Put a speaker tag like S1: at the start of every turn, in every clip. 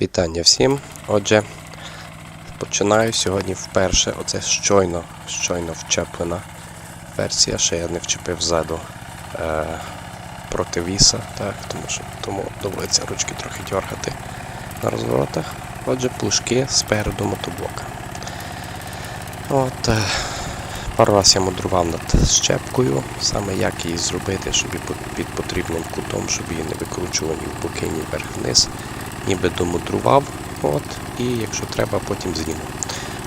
S1: Вітання всім. Отже, починаю сьогодні вперше. Оце щойно, щойно вчеплена версія, ще я не вчепив ззаду е, противіса, так, тому що тому доводиться ручки трохи дергати на розворотах. Отже, плужки спереду мотоблока. От, е, пару раз я мудрував над щепкою, саме як її зробити, щоб під- потрібним кутом, щоб її не викручували ні в боки, ні вверх-вниз ніби домудрував, от, і якщо треба, потім зніму.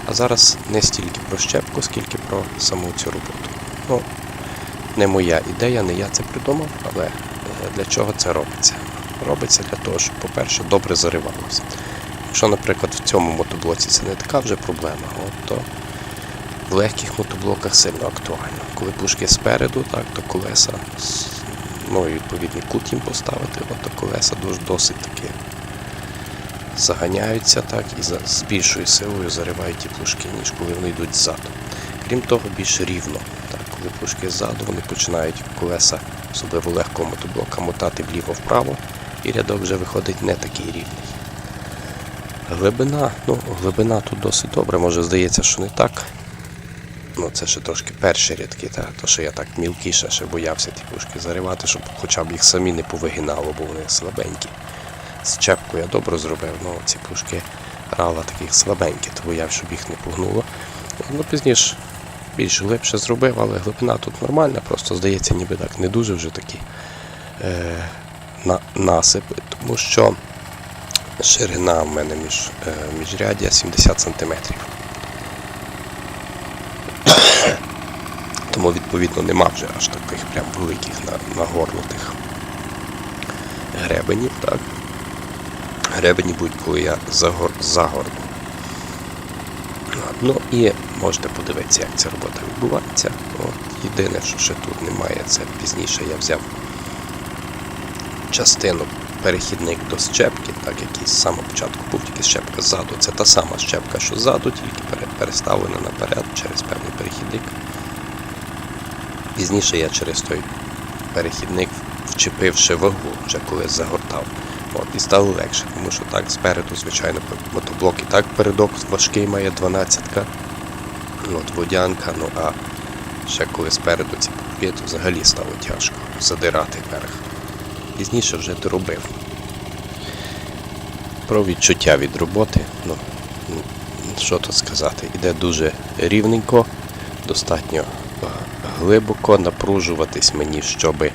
S1: А зараз не стільки про щепку, скільки про саму цю роботу. Ну, не моя ідея, не я це придумав, але е, для чого це робиться? Робиться для того, щоб, по-перше, добре заривалося. Якщо, наприклад, в цьому мотоблоці це не така вже проблема, от, то в легких мотоблоках сильно актуально. Коли пушки спереду, так, то колеса, ну і відповідний кут їм поставити, от, то колеса досить таки заганяються так і з більшою силою заривають ті плужки, ніж коли вони йдуть ззаду. Крім того, більш рівно. Так, коли плужки ззаду, вони починають колеса, особливо легкого мотоблока, мотати вліво-вправо, і рядок вже виходить не такий рівний. Глибина, ну, глибина тут досить добре, може здається, що не так. Ну, це ще трошки перші рядки, та, то що я так мілкіше ще боявся ті пушки заривати, щоб хоча б їх самі не повигинало, бо вони слабенькі. З чепкою я добре зробив, але ці пушки рала таких слабенькі, то бояв, щоб їх не погнуло. Ну, пізніше більш глибше зробив, але глибина тут нормальна, просто здається, ніби так не дуже вже такі е, на, насипи, тому що ширина в мене між, е, міжряддя 70 см. Тому, відповідно, нема вже аж таких прям великих на- нагорнутих гребенів. Так. Гребені будуть, коли я загор... загорну. Ну і можете подивитися, як ця робота відбувається. От, єдине, що ще тут немає, це пізніше я взяв частину перехідник до щепки, так як і з самого початку був тільки щепка ззаду. Це та сама щепка, що ззаду, тільки переставлена наперед через певний перехідник. Пізніше я через той перехідник вчепивши вагу, вже коли загортав. От, і стало легше, тому що так спереду, звичайно, мотоблок і так передок важкий має 12-ка, от водянка, ну а ще коли спереду ці пупки, то взагалі стало тяжко задирати вверх. Пізніше вже доробив. Про відчуття від роботи, ну, що тут сказати, іде дуже рівненько, достатньо глибоко напружуватись мені, щоби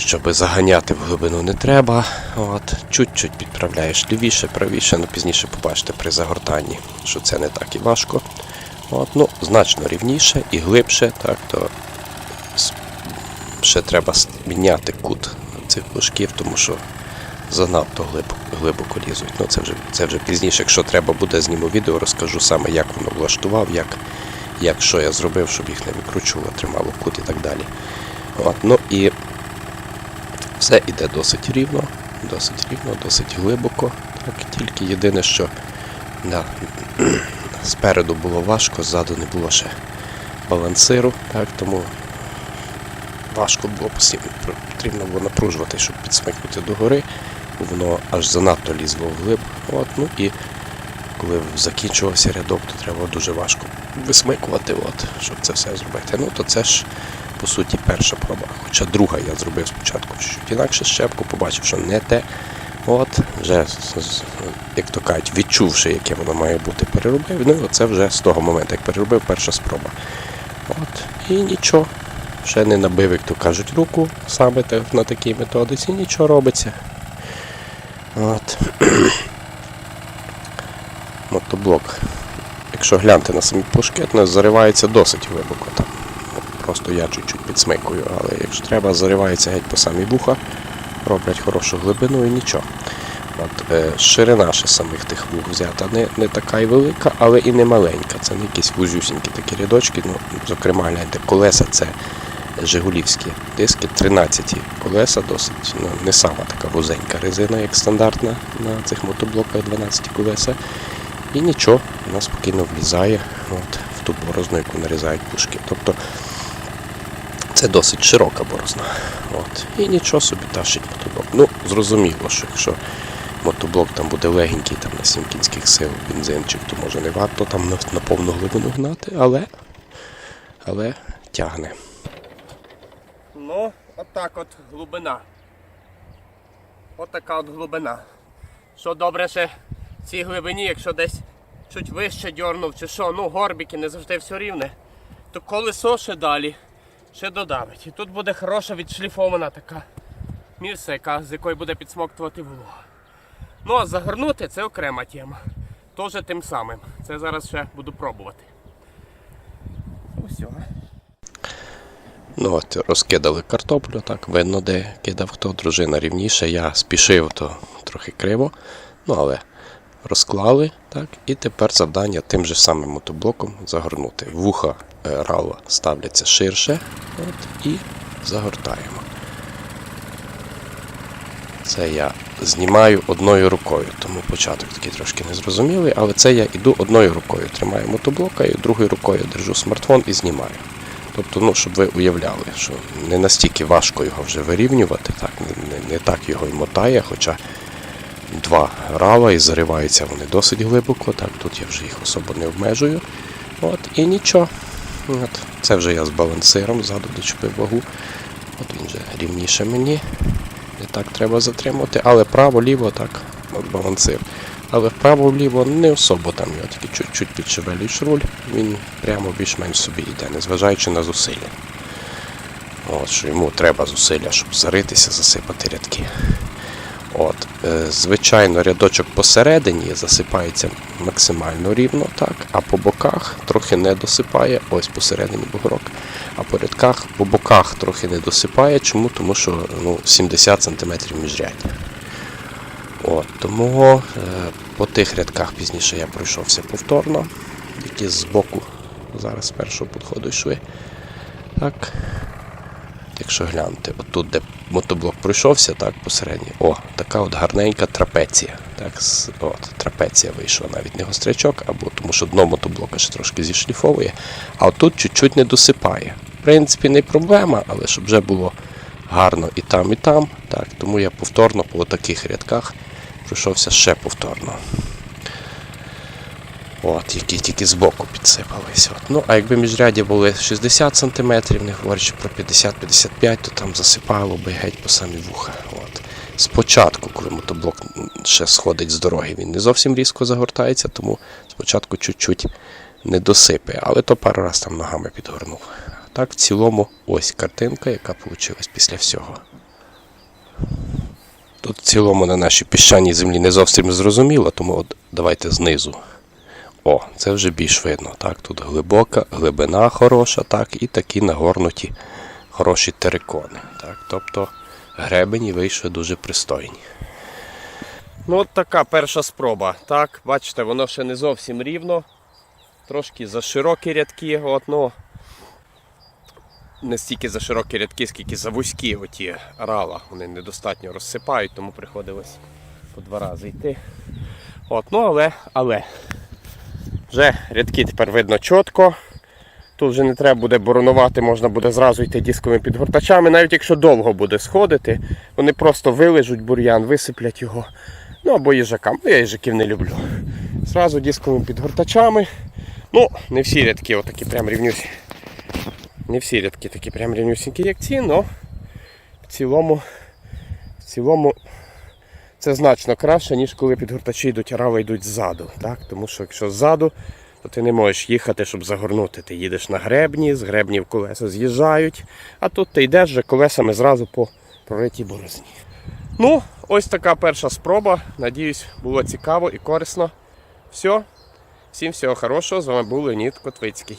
S1: щоб заганяти в глибину не треба. От, чуть-чуть підправляєш лівіше, правіше, ну пізніше побачите при загортанні, що це не так і важко. От, ну, значно рівніше і глибше, так, то ще треба міняти кут цих плужків, тому що занадто глибоко, глибоко лізуть. Ну, це вже, це вже пізніше, якщо треба буде, зніму відео, розкажу саме, як воно влаштував, як, як що я зробив, щоб їх не викручувало, тримало кут і так далі. От, ну і все йде досить рівно, досить рівно, досить глибоко. Так, тільки єдине, що да, спереду було важко, ззаду не було ще балансиру, так, тому важко було потрібно було напружувати, щоб підсмикнути догори, воно аж занадто лізло вглиб. От, ну і коли закінчувався рядок, то треба дуже важко висмикувати, от, щоб це все зробити. Ну, то це ж по суті перша проба. Хоча друга я зробив спочатку чуть інакше щепку, побачив, що не те. От, вже, як то кажуть, відчувши, яке воно має бути, переробив. Ну і оце вже з того моменту, як переробив, перша спроба. От, і нічого. Ще не набив, як то кажуть, руку саме на такій методиці, нічого робиться. От. Мотоблок. Якщо глянути на самі плужки, заривається досить глибоко. Просто я чуть-чуть підсмикую, але якщо треба, заривається геть по самі вуха, роблять хорошу глибину і нічого. От, е, ширина ще самих тих вух взята не, не така й велика, але і не маленька. Це не якісь вузюсінькі такі рядочки. Ну, зокрема, гляньте, колеса це Жигулівські диски 13 колеса, досить ну, не сама така вузенька резина, як стандартна на цих мотоблоках 12 колеса. І нічого, вона спокійно влізає от, в ту борозну, яку нарізають пушки. Тобто це досить широка борозна. От. І нічого собі тащить мотоблок. Ну, зрозуміло, що якщо мотоблок там буде легенький, там на 7 кінських сил бензинчик, то може не варто там на, повну глибину гнати, але, але тягне.
S2: Ну, от так от глибина. От така от глибина. Що добре ще цій глибині, якщо десь чуть вище дьорнув чи що, ну горбики не завжди все рівне, то колесо ще далі ще додавить. І тут буде хороша відшліфована така місце, яка, з якої буде підсмоктувати вологу. Ну а загорнути це окрема тема. Теж тим самим. Це зараз ще буду пробувати. Ну.
S1: Ну от розкидали картоплю, так видно, де кидав хто. Дружина рівніше. Я спішив, то трохи криво. Ну але розклали, так, і тепер завдання тим же самим мотоблоком загорнути. Вуха е, рала ставляться ширше. От, і загортаємо. Це я знімаю одною рукою, тому початок такий трошки незрозумілий, але це я іду одною рукою. Тримаю мотоблока і другою рукою держу смартфон і знімаю. Тобто, ну, щоб ви уявляли, що не настільки важко його вже вирівнювати, так, не, не, не так його й мотає, хоча два рала і зариваються вони досить глибоко, так, тут я вже їх особо не обмежую. От, і нічого. От, це вже я з балансиром ззаду дочепив вагу. От він вже рівніше мені. Не так треба затримувати, але право-ліво так, от балансир. Але вправо-вліво не особо там його тільки чуть-чуть підшевелюєш руль, він прямо більш-менш собі йде, незважаючи на зусилля. От, що йому треба зусилля, щоб заритися, засипати рядки. От, е, звичайно, рядочок посередині засипається максимально рівно, так, а по боках трохи не досипає, ось посередині бугорок, а по рядках по боках трохи не досипає. Чому? Тому що ну, 70 см міжряддя. От, тому е, по тих рядках пізніше я пройшовся повторно, які з боку зараз першого підходу йшли. Так. Якщо глянути, отут, де мотоблок пройшовся, так, посередньо, о, така от гарненька трапеція. Так, от, трапеція вийшла, навіть не гострячок, або тому що дно мотоблока ще трошки зішліфовує, а отут чуть-чуть не досипає. В принципі, не проблема, але щоб вже було гарно і там, і там. Так, тому я повторно по таких рядках пройшовся ще повторно. От, які тільки збоку підсипались. От. Ну, а якби міжряді були 60 см, не говорячи про 50-55, то там засипало би геть по самі вуха. От. Спочатку, коли мотоблок ще сходить з дороги, він не зовсім різко загортається, тому спочатку чуть-чуть не досипає, але то пару раз там ногами підгорнув. Так, в цілому, ось картинка, яка вийшла після всього. Тут в цілому на нашій піщаній землі не зовсім зрозуміло, тому от давайте знизу. О, це вже більш видно. Так, тут глибока, глибина хороша, так, і такі нагорнуті хороші терикони. Так, тобто гребені вийшли дуже пристойні.
S2: Ну, от така перша спроба. Так, бачите, воно ще не зовсім рівно. Трошки за широкі рядки, от, ну, не стільки за широкі рядки, скільки за вузькі оті рала. Вони недостатньо розсипають, тому приходилось по два рази йти. От, ну, але, але. Вже рядки тепер видно чітко. Тут вже не треба буде боронувати, можна буде зразу йти дисковими підгортачами. Навіть якщо довго буде сходити, вони просто вилежуть бур'ян, висиплять його. Ну або їжакам. Ну, я їжаків не люблю. Зразу дисковими підгортачами. Ну, не всі рядки отакі прям рівнюсі. Не всі рядки такі прям рівнюсінькі, як ці, але в цілому, в цілому це значно краще, ніж коли підгортачі йдуть, рави йдуть ззаду. Так? Тому що якщо ззаду, то ти не можеш їхати, щоб загорнути. Ти їдеш на гребні, з гребнів колеса з'їжджають, а тут ти йдеш вже колесами зразу по проритій борозні. Ну, ось така перша спроба. Надіюсь, було цікаво і корисно. Все. Всім всього хорошого. З вами був Леонід Котвицький.